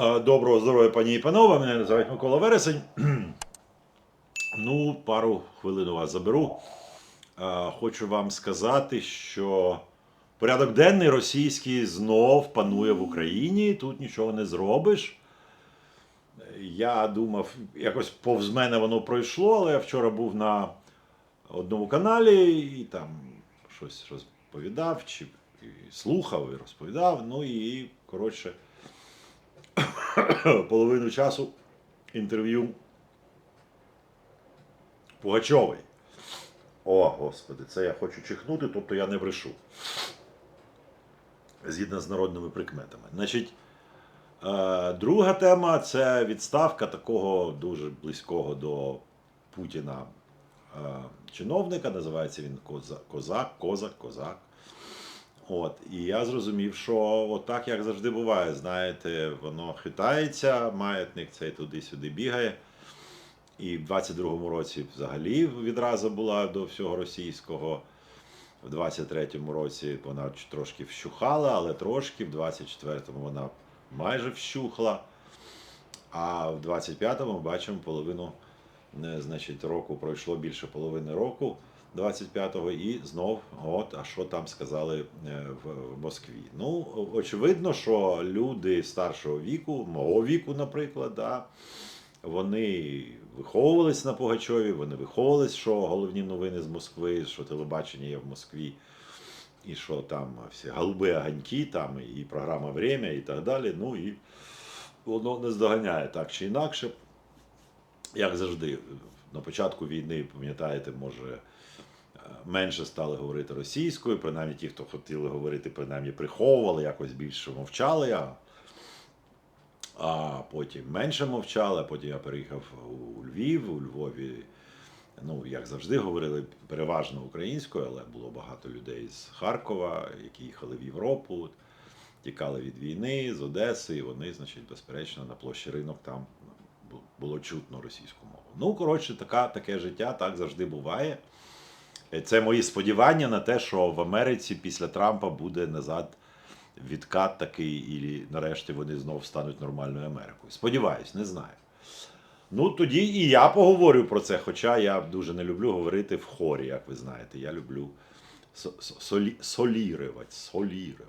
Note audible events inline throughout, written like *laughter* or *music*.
Е, Доброго здоров'я, пані і панове. Мене звати Микола Вересень. *clears throat* Ну, пару хвилин у вас заберу. Е, Хочу вам сказати, що порядок денний російський знов панує в Україні. Тут нічого не зробиш. Я думав, якось повз мене воно пройшло, але я вчора був на одному каналі і там щось розповідав, чи слухав і розповідав. Ну і коротше, *coughs* половину часу інтерв'ю Пугачової. О, господи, це я хочу чихнути, тобто я не брешу. Згідно з народними прикметами. Значить, е, друга тема це відставка такого дуже близького до Путіна е, чиновника. Називається він Коза- Козак, Козак, Козак. От, і я зрозумів, що от як завжди буває, знаєте, воно хитається, маятник цей туди-сюди бігає. І в 22-му році взагалі відразу була до всього російського. В 23-му році вона трошки вщухала, але трошки, в 24-му вона майже вщухла. А в 25-му бачимо половину, значить, року пройшло більше половини року 25-го, і знов, от, а що там сказали е, в, Москві. Ну, очевидно, що люди старшого віку, мого віку, наприклад, да, вони виховувались на Пугачові, вони виховувались, що головні новини з Москви, що телебачення є в Москві, і що там всі голуби огоньки, там і програма Время, і так далі. Ну і воно не здоганяє так чи інакше. Як завжди, на початку війни, пам'ятаєте, може, менше стали говорити російською, принаймні ті, хто хотіли говорити, принаймні приховували, якось більше мовчали. А а потім менше мовчали, а потім я переїхав у Львів, у Львові. Ну, як завжди говорили, переважно українською, але було багато людей з Харкова, які їхали в Європу, тікали від війни з Одеси, і вони, значить, безперечно, на площі ринок там було чутно російську мову. Ну, коротше, така, таке життя так завжди буває. Е, Це мої сподівання на те, що в Америці після Трампа буде назад відкат такий, і нарешті вони знов стануть нормальною Америкою. Сподіваюсь, не знаю. Ну, тоді і я поговорю про це, хоча я дуже не люблю говорити в хорі, як ви знаєте. Я люблю со- со- солі, солірувати, солірувати.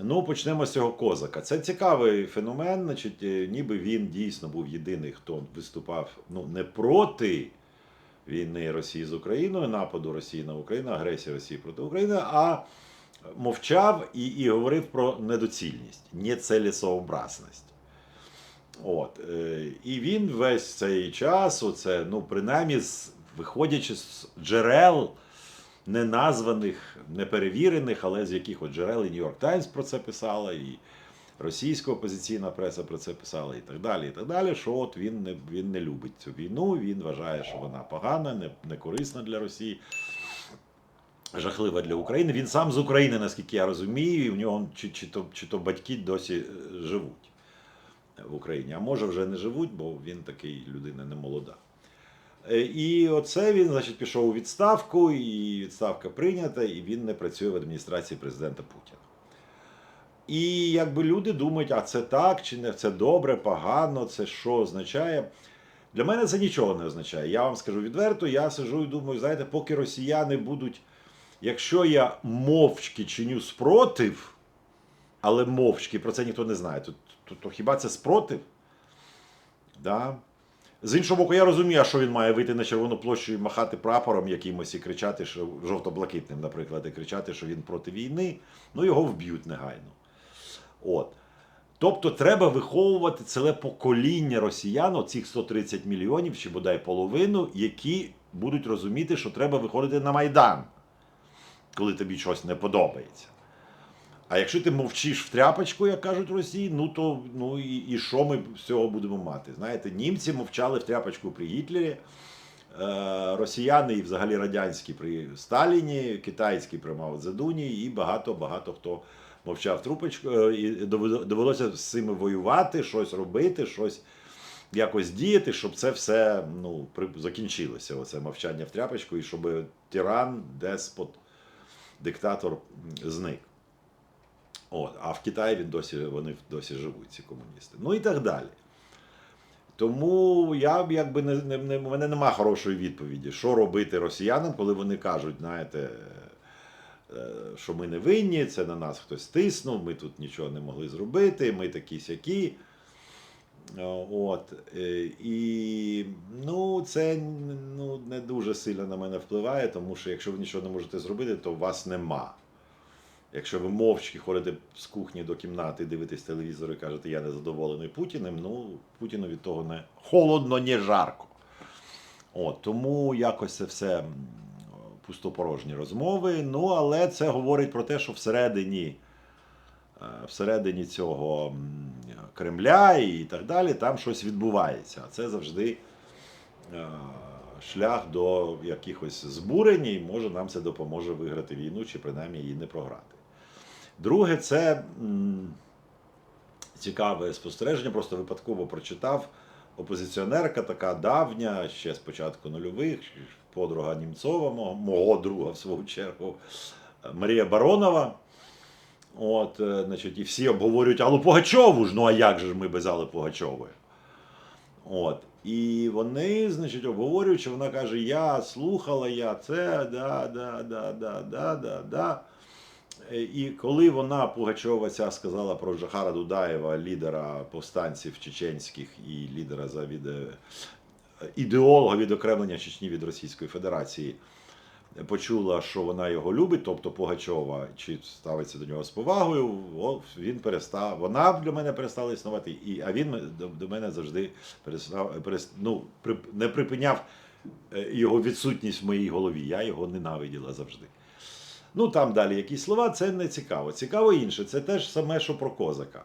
Ну, почнемо з цього козака. Це цікавий феномен. Значить, е, ніби він дійсно був єдиний, хто виступав ну, не проти війни Росії з Україною, нападу Росії на Україну, агресії Росії проти України, а мовчав і, і говорив про недоцільність, нецелесообразність. От. е, І він весь цей час, оце, ну, принаймні, виходячи з джерел неназваних, неперевірених, але з якихось джерел і Нью-Йорк Таймс про це писала, і російська опозиційна преса про це писала, і так далі. І так далі. Що от він не, він не любить цю війну, він вважає, що вона погана, не, не корисна для Росії. Жахлива для України. Він сам з України, наскільки я розумію, і в нього чи, чи, то, чи то батьки досі е, живуть в Україні. А може вже не живуть, бо він такий людина не молода. Е, І оце він, значить, пішов у відставку, і відставка прийнята, і він не працює в адміністрації президента Путіна. І якби люди думають, а це так, чи не це добре, погано, це що означає. Для мене це нічого не означає. Я вам скажу відверто, я сижу і думаю, знаєте, поки росіяни будуть, якщо я мовчки чиню спротив, але мовчки, про це ніхто не знає, то, то, то хіба це спротив? Да? З іншого боку, я розумію, що він має вийти на червону площу і махати прапором якимось і кричати, що жовто-блакитним, наприклад, і кричати, що він проти війни, ну його вб'ють негайно. От. Тобто треба виховувати ціле покоління росіян, оцих 130 мільйонів, чи бодай половину, які будуть розуміти, що треба виходити на Майдан, коли тобі щось не подобається. А якщо ти мовчиш в тряпочку, як кажуть Росії, ну то ну і, і що ми з цього будемо мати? Знаєте, німці мовчали в тряпочку при Гітлері, е, росіяни і взагалі радянські при Сталіні, китайські при Мао Цзедуні і багато-багато хто мовчав трупочку, е, і довелося з цими воювати, щось робити, щось якось діяти, щоб це все ну, закінчилося, оце мовчання в тряпочку, і щоб тиран, деспот, диктатор зник. От, а в Китаї він досі, вони досі живуть, ці комуністи. Ну і так далі. Тому я якби не, не, не, у мене немає хорошої відповіді, що робити росіянам, коли вони кажуть, знаєте, що ми не винні, це на нас хтось тиснув, ми тут нічого не могли зробити, ми такі сякі. Е, От, е, і ну, це ну, не дуже сильно на мене впливає, тому що якщо ви нічого не можете зробити, то вас нема. Якщо ви мовчки ходите з кухні до кімнати, дивитесь телевізор і кажете, я не задоволений Путіним, ну Путіну від того не холодно, не жарко. От, тому якось це все пустопорожні розмови. Ну, але це говорить про те, що всередині, е, всередині цього Кремля і так далі, там щось відбувається. Це завжди е, шлях до якихось збурень, і може нам це допоможе виграти війну, чи принаймні її не програти. Друге, це цікаве спостереження, просто випадково прочитав. Опозиціонерка така давня, ще з початку нульових, подруга Німцова, мого, мого друга, в свою чергу, Марія Баронова. От, е, значить, і всі обговорюють Аллу Пугачову ж, ну а як же ж ми без Алли Пугачової? От. І вони, значить, обговорюючи, вона каже: Я слухала я це, да, да, да, да, да, да, да. Е, І коли вона Пугачова ця сказала про Жахара Дудаєва, лідера повстанців чеченських і лідера е, ідеолога відокремлення Чечні від Російської Федерації, почула, що вона його любить, тобто Пугачова, чи ставиться до нього з повагою, він перестав, вона для мене перестала існувати, і, а він до, мене завжди перестав, перес, ну, не припиняв е, його відсутність в моїй голові. Я його ненавиділа завжди. Ну там далі якісь слова, це не цікаво. Цікаво інше, це те ж саме, що про козака.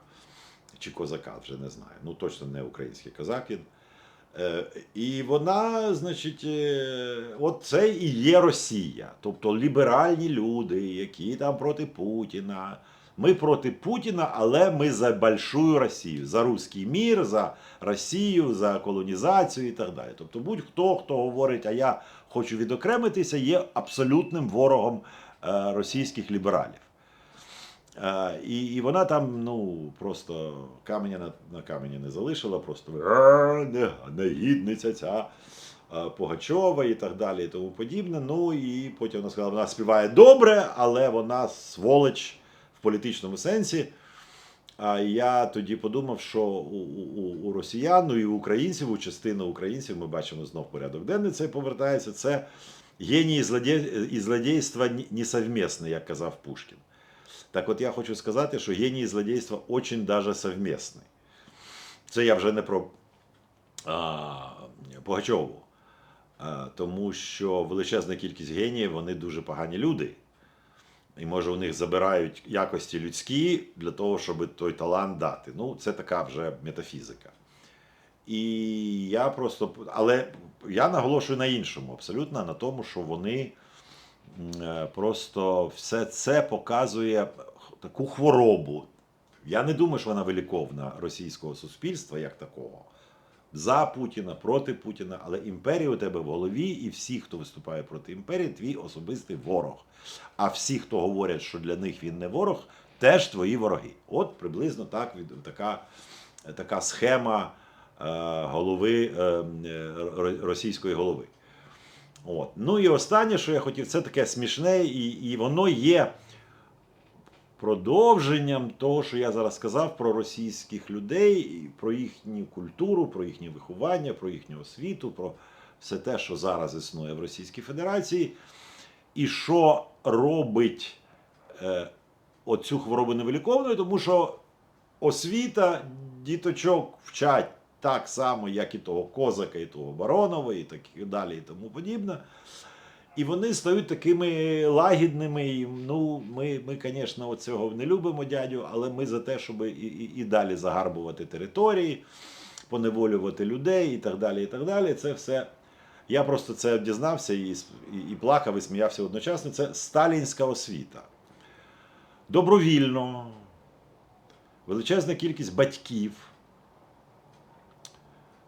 Чи козака, вже не знаю. Ну точно не український козак він. Е, І вона, значить, е, от це і є Росія. Тобто ліберальні люди, які там проти Путіна. Ми проти Путіна, але ми за большую Росію, за руський мір, за Росію, за колонізацію і так далі. Тобто будь-хто, хто говорить, а я хочу відокремитися, є абсолютним ворогом е, російських лібералів. І, і вона там, ну, просто каменя на, на камені не залишила, просто «Е, не- негідниця ця Пугачова і так далі, і тому подібне. Ну і потім вона сказала, вона співає добре, але вона сволоч в політичному сенсі. А я тоді подумав, що у, у, у росіян, ну і у українців, у частини українців, ми бачимо знов порядок денний, це повертається. Це геній і злодійства несовмісне, як казав Пушкін. Так от я хочу сказати, що геній і злодійства очень даже совмісний. Це я вже не про а, Пугачову. А, тому що величезна кількість геніїв, вони дуже погані люди. І може у них забирають якості людські для того, щоб той талант дати. Ну, це така вже метафізика. І я просто. Але я наголошую на іншому, абсолютно на тому, що вони просто все це показує таку хворобу. Я не думаю, що вона виліковна російського суспільства як такого. За Путіна, проти Путіна, але імперія у тебе в голові, і всі, хто виступає проти імперії, твій особистий ворог. А всі, хто говорять, що для них він не ворог, теж твої вороги. От приблизно так від така, така схема е, голови е, е, російської голови. От. Ну і останнє, що я хотів, це таке смішне, і, і воно є продовженням того, що я зараз сказав про російських людей, про їхню культуру, про їхнє виховання, про їхню освіту, про все те, що зараз існує в Російській Федерації, і що робить е, оцю хворобу невиліковною, тому що освіта діточок вчать так само, як і того козака, і того Баронова, і так і далі, і тому подібне. І вони стають такими лагідними. І, ну, ми, ми, звісно, цього не любимо дядю, але ми за те, щоб і, і, і далі загарбувати території, поневолювати людей і так далі. і так далі. Це все. Я просто це дізнався і, і, і плакав, і сміявся одночасно. Це сталінська освіта. Добровільно, величезна кількість батьків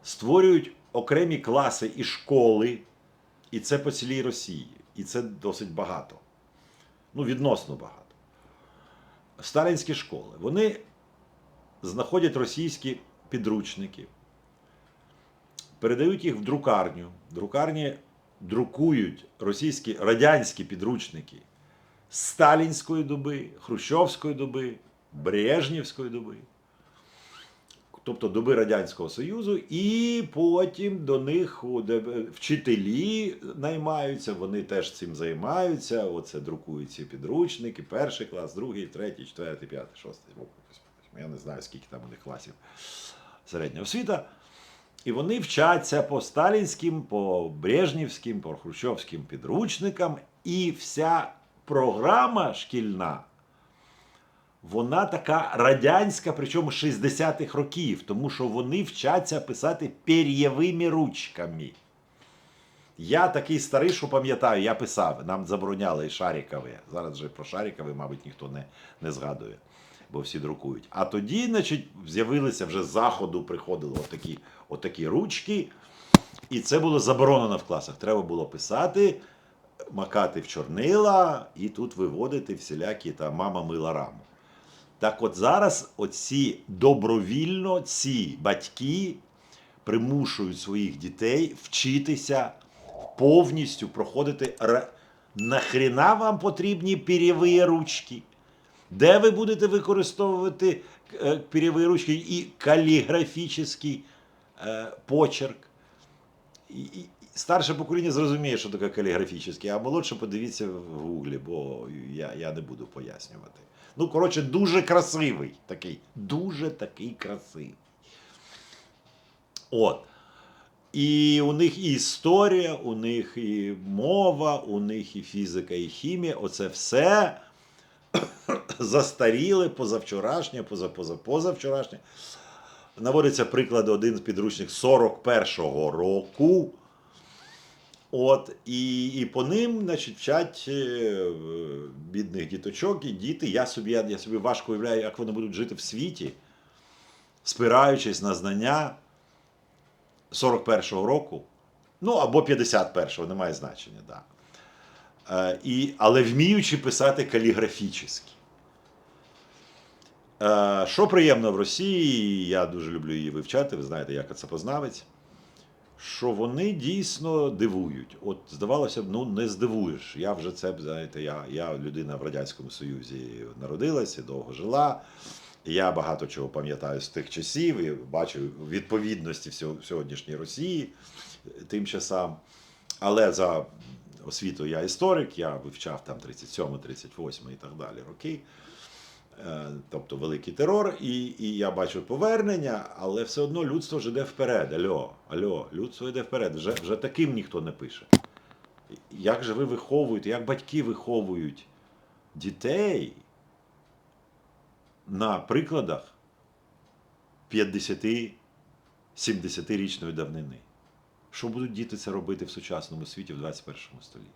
створюють окремі класи і школи, і це по цілій Росії. І це досить багато. Ну, відносно багато. сталінські школи. Вони знаходять російські підручники, передають їх в друкарню. Друкарні друкують російські радянські підручники сталінської доби, хрущовської доби, брежнівської доби. Тобто доби Радянського Союзу, і потім до них вчителі наймаються, вони теж цим займаються. Оце друкують ці підручники, перший клас, другий, третій, четвертий, п'ятий, шостий. Я не знаю, скільки там у них класів середня освіта. І вони вчаться по сталінським, по брежнівським, по хрущовським підручникам, і вся програма шкільна вона така радянська, причому 60-х років, тому що вони вчаться писати пер'євими ручками. Я такий старий, що пам'ятаю, я писав, нам забороняли шарікові. Зараз же про шарікові, мабуть, ніхто не, не згадує, бо всі друкують. А тоді, значить, з'явилися вже з заходу, приходили отакі, отакі ручки, і це було заборонено в класах. Треба було писати, макати в чорнила і тут виводити всілякі там мама мила раму. Так от зараз оці добровільно ці батьки примушують своїх дітей вчитися повністю проходити. Нахрена вам потрібні пірєві ручки? Де ви будете використовувати е, пірєві ручки і каліграфічний е, почерк? І, і, старше покоління зрозуміє, що таке каліграфічний, а молодше подивіться в гуглі, бо я, я не буду пояснювати. Ну, коротше, дуже красивий такий. Дуже такий красивий. От. І у них і історія, у них і мова, у них і фізика, і хімія. Оце все *coughs* застаріле, позавчорашнє, поза, поза, позавчорашнє. Наводиться приклад один з підручник 41-го року. От, і, і по ним, значить, вчать е, бідних діточок і діти. Я собі, я, я собі важко уявляю, як вони будуть жити в світі, спираючись на знання 41-го року, ну або 51-го, немає значення, да. Е, і, але вміючи писати каліграфічно. Е, що приємно в Росії, я дуже люблю її вивчати, ви знаєте, як це познавець що вони дійсно дивують. От здавалося б, ну не здивуєш. Я вже це знаєте, я, я людина в Радянському Союзі народилася, довго жила. Я багато чого пам'ятаю з тих часів і бачу відповідності в сьогоднішній Росії тим часам. Але за освітою я історик, я вивчав там 37, 38 і так далі роки. Е, Тобто великий терор, і, і я бачу повернення, але все одно людство ж йде вперед. Альо, альо, людство йде вперед. Вже, вже таким ніхто не пише. Як же ви виховуєте, як батьки виховують дітей на прикладах 50-70-річної давнини? Що будуть діти це робити в сучасному світі в 21 столітті?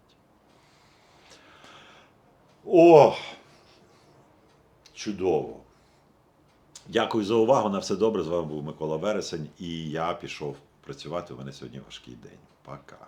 О! Чудово. Дякую за увагу. На все добре. З вами був Микола Вересень, і я пішов працювати. У мене сьогодні важкий день. Пока.